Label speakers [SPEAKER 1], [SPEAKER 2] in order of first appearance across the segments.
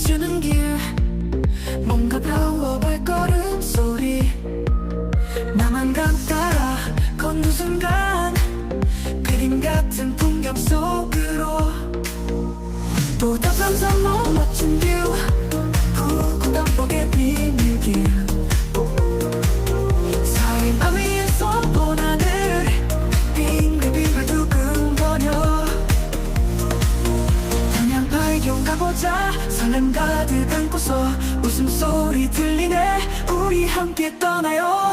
[SPEAKER 1] 비추는 길. 뭔가 가워 발걸음 소리. 나만 강 따라. 걷는 순간 그림 같은 보자 설렘 가득 안고서 웃음소리 들리네. 우리 함께 떠나요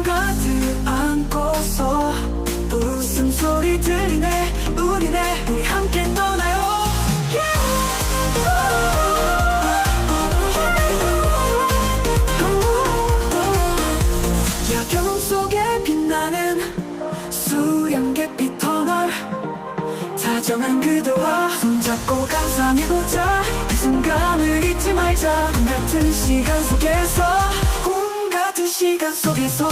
[SPEAKER 1] 설렘 가득 안고서 웃음소리 들리네 우리네 우리 함께 떠나요. 야경 속에 빛나는 수양객빛 터널. 다정한 그대와 손잡고 감상해보자. 이 순간을 잊지 말자. 꿈 같은 시간 속에서 꿈 같은 시간 속에서